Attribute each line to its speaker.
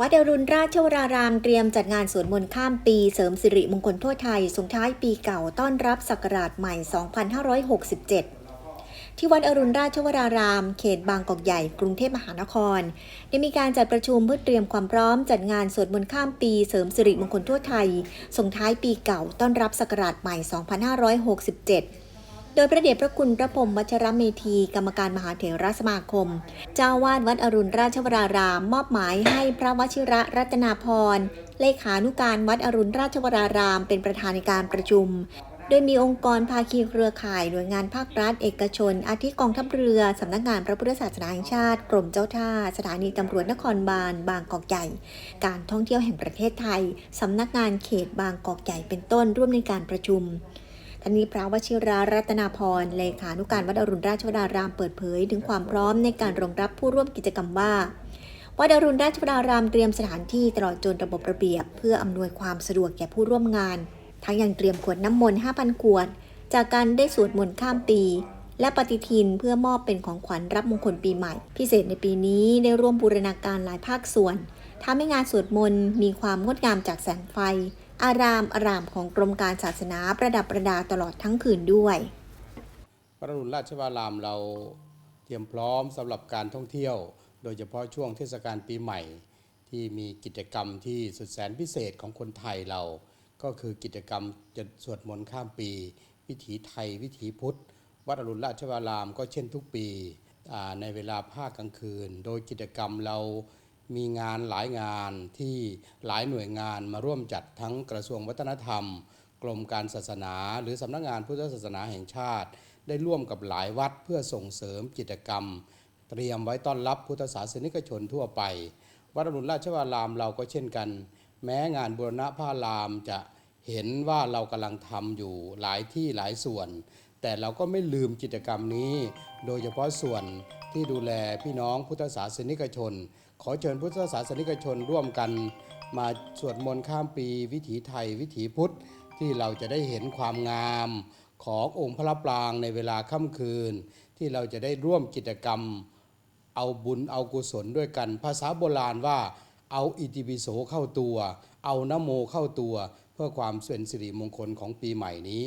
Speaker 1: วัดอรุณราชวรารามเตรียมจัดงานสวดมนต์ข้ามปีเสริมสิริมงคลทั่วไทยส่งท้ายปีเก่าต้อนรับศักราชใหม่ 2567 ที่วัดอรุณราชวราราม เขตบางกอกใหญ่ กรุงเทพมหานคร ได้มีการจัดประชุมเพื่อเตรียมความพร้อมจัดงานสวดมนต์ข้ามปีเสริมสิริมงคลทั่วไทยส่งท้ายปีเก่าต้อนรับศักราชใหม่ 2567 โดยพระเดชพระคุณพระพรมวัชรเมธีกรรมการมหาเถรสมาคม เจ้าวาดวัดอรุณราชวราราม มอบหมายให้พระวชิระรัตนาพรเลขานุการวัดอรุณราชวราราม เป็นประธานในการประชุมโดยมีองค์กรภาคีเครือข่ายหน่วยงานภาครัฐ เอกชน อาทิกองทัพเรือ สำนักงานพระพุทธศาสนาแห่งชาติ กรมเจ้าท่า สถานีตำรวจนครบาล บางกอกใหญ่ การท่องเที่ยวแห่งประเทศไทย สำนักงานเขตบางกอกใหญ่เป็นต้นร่วมในการประชุม ท่านนี้พระวชิรารัตนาพรเลขานุการวัดอรุณราชวรารามเปิดเผย ถึงความพร้อมในการรองรับผู้ร่วมกิจกรรมว่าวัดอรุณราชวรารามเตรียมสถานที่ตลอดจนระบบระเบียบ เพื่ออำนวยความสะดวกแก่ผู้ร่วมงาน ทั้งยังเตรียมขวดน้ำมนต์ 5,000 ขวด จากการได้สวดมนต์ข้ามปี และปฏิทินเพื่อมอบเป็นของขวัญรับมงคลปีใหม่ พิเศษในปีนี้ได้ร่วมบูรณาการหลายภาคส่วนทำให้งานสวดมนต์มีความงดงามจากแสงไฟ อารามอารามของกรมการศาสนาประดับประดาตลอดทั้งคืนด้วย
Speaker 2: พระอรุณราชวรารามเราเตรียมพร้อมสำหรับการท่องเที่ยว โดยเฉพาะช่วงเทศกาลปีใหม่ ที่มีกิจกรรมที่สุดแสนพิเศษของคนไทยเรา ก็คือกิจกรรมจะสวดมนต์ข้ามปี วิถีไทย วิถีพุทธ วัดอรุณราชวรารามก็เช่นทุกปีในเวลาภาคกลางคืน โดยกิจกรรมเรา มีงานหลายงานที่หลายหน่วยงานมาร่วมจัดทั้งกระทรวงวัฒนธรรม กรมการศาสนา หรือสำนักงานพุทธศาสนาแห่งชาติ ได้ร่วมกับหลายวัดเพื่อส่งเสริมกิจกรรม เตรียมไว้ต้อนรับพุทธศาสนิกชนทั่วไป วัดอรุณราชวรารามเราก็เช่นกัน แม้งานบูรณะพระรามจะเห็นว่าเรากำลังทำอยู่หลายที่หลายส่วน แต่เราก็ไม่ลืมกิจกรรมนี้ โดยเฉพาะส่วนที่ดูแลพี่น้องพุทธศาสนิกชน ขอเชิญพุทธศาสนิกชนร่วมกัน มาสวดมนต์ข้ามปีวิถีไทยวิถีพุทธ ที่เราจะได้เห็นความงามขององค์พระปรางในเวลาค่ำคืน ที่เราจะได้ร่วมกิจกรรม เอาบุญเอากุศลด้วยกัน ภาษาโบราณว่าเอาอิติปิโสเข้าตัว เอานโมเข้าตัว เพื่อความเป็นสิริมงคลของปีใหม่นี้